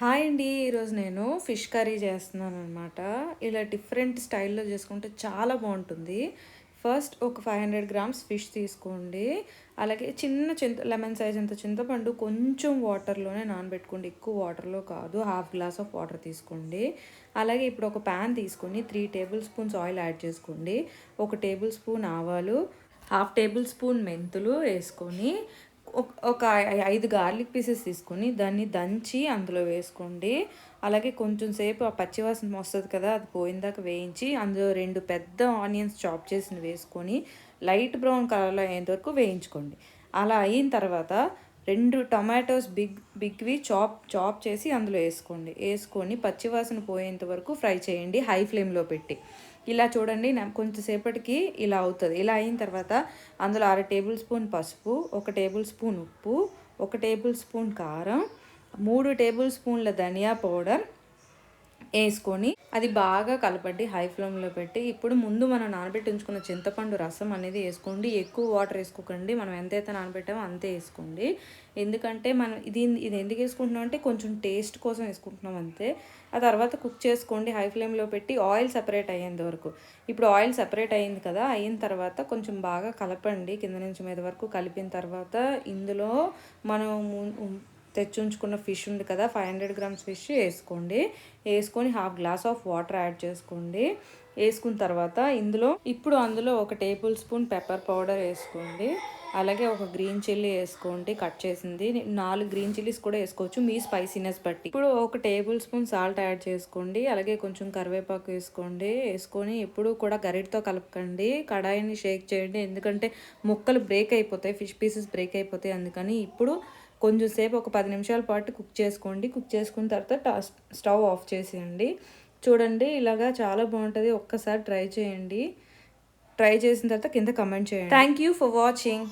Hi అండి ఈరోజు నేను ఫిష్ కర్రీ చేస్తున్నాను అనమాట ఇలా డిఫరెంట్ స్టైల్లో చేసుకుంటే చాలా బాగుంటుంది. ఫస్ట్ ఒక ఫైవ్ హండ్రెడ్ గ్రామ్స్ ఫిష్ తీసుకోండి. అలాగే చిన్న చింత లెమన్ సైజ్ అంత చింతపండు కొంచెం వాటర్లోనే నానబెట్టుకోండి. ఎక్కువ వాటర్లో కాదు హాఫ్ గ్లాస్ ఆఫ్ వాటర్ తీసుకోండి. అలాగే ఇప్పుడు ఒక ప్యాన్ తీసుకొని three tablespoons oil add చేసుకోండి. ఒక టేబుల్ స్పూన్ ఆవాలు హాఫ్ టేబుల్ స్పూన్ మెంతులు వేసుకొని ఒక- ఒక ఐదు గార్లిక్ పీసెస్ తీసుకొని దాన్ని దంచి అందులో వేసుకోండి. అలాగే కొంచెం సేపు ఆ పచ్చివాసన వస్తుంది కదా అది పోయిందాక వేయించి అందులో రెండు పెద్ద ఆనియన్స్ చాప్ చేసిన వేసుకొని లైట్ బ్రౌన్ కలర్లో అయ్యేంత వరకు వేయించుకోండి. అలా అయిన తర్వాత రెండు టొమాటోస్ బిగ్ బిగ్వి చాప్ చాప్ చేసి అందులో వేసుకోండి. వేసుకొని పచ్చివాసన పోయేంత వరకు ఫ్రై చేయండి హై ఫ్లేమ్లో పెట్టి. ఇలా చూడండి కొంచెంసేపటికి ఇలా అవుతుంది. ఇలా అయిన తర్వాత అందులో అర టేబుల్ స్పూన్ పసుపు ఒక టేబుల్ స్పూన్ ఉప్పు ఒక టేబుల్ స్పూన్ కారం మూడు టేబుల్ స్పూన్ల ధనియా పౌడర్ వేసుకొని అది బాగా కలపండి హై ఫ్లేమ్లో పెట్టి. ఇప్పుడు ముందు మనం నానబెట్టి ఉంచుకున్న చింతపండు రసం అనేది వేసుకోండి. ఎక్కువ వాటర్ వేసుకోకండి. మనం ఎంతైతే నానబెట్టామో అంతే వేసుకోండి. ఎందుకంటే మనం ఇది ఇది ఎందుకు వేసుకుంటున్నాం అంటే కొంచెం టేస్ట్ కోసం వేసుకుంటున్నాం అంతే. ఆ తర్వాత కుక్ చేసుకోండి హై ఫ్లేమ్లో పెట్టి ఆయిల్ సపరేట్ అయ్యేంత వరకు. ఇప్పుడు ఆయిల్ సపరేట్ అయింది కదా అయిన తర్వాత కొంచెం బాగా కలపండి. కింద నుంచి మీద వరకు కలిపిన తర్వాత ఇందులో మనం తెచ్చి ఉంచుకున్న ఫిష్ ఉంది కదా ఫైవ్ హండ్రెడ్ గ్రామ్స్ ఫిష్ వేసుకోండి. వేసుకొని half glass of water add చేసుకోండి. వేసుకున్న తర్వాత ఇందులో ఇప్పుడు అందులో ఒక టేబుల్ స్పూన్ పెప్పర్ పౌడర్ వేసుకోండి. అలాగే ఒక గ్రీన్ చిల్లీ వేసుకోండి కట్ చేసింది. నాలుగు గ్రీన్ చిల్లీస్ కూడా వేసుకోవచ్చు మీ స్పైసీనెస్ బట్టి. ఇప్పుడు ఒక టేబుల్ స్పూన్ సాల్ట్ యాడ్ చేసుకోండి. అలాగే కొంచెం కరివేపాకు వేసుకోండి. వేసుకొని ఎప్పుడు కూడా గరిటతో కలపకండి. కడాయిని షేక్ చేయండి. ఎందుకంటే ముక్కలు బ్రేక్ అయిపోతాయి ఫిష్ పీసెస్ బ్రేక్ అయిపోతాయి. అందుకని ఇప్పుడు కొంచెం సేపు ఒక పది నిమిషాల పాటు కుక్ చేసుకోండి. కుక్ చేసుకున్న తర్వాత స్టవ్ ఆఫ్ చేసేయండి. చూడండి ఇలాగా చాలా బాగుంటుంది. ఒక్కసారి ట్రై చేయండి. ట్రై చేసిన తర్వాత కింద కమెంట్ చేయండి. Thank you for watching.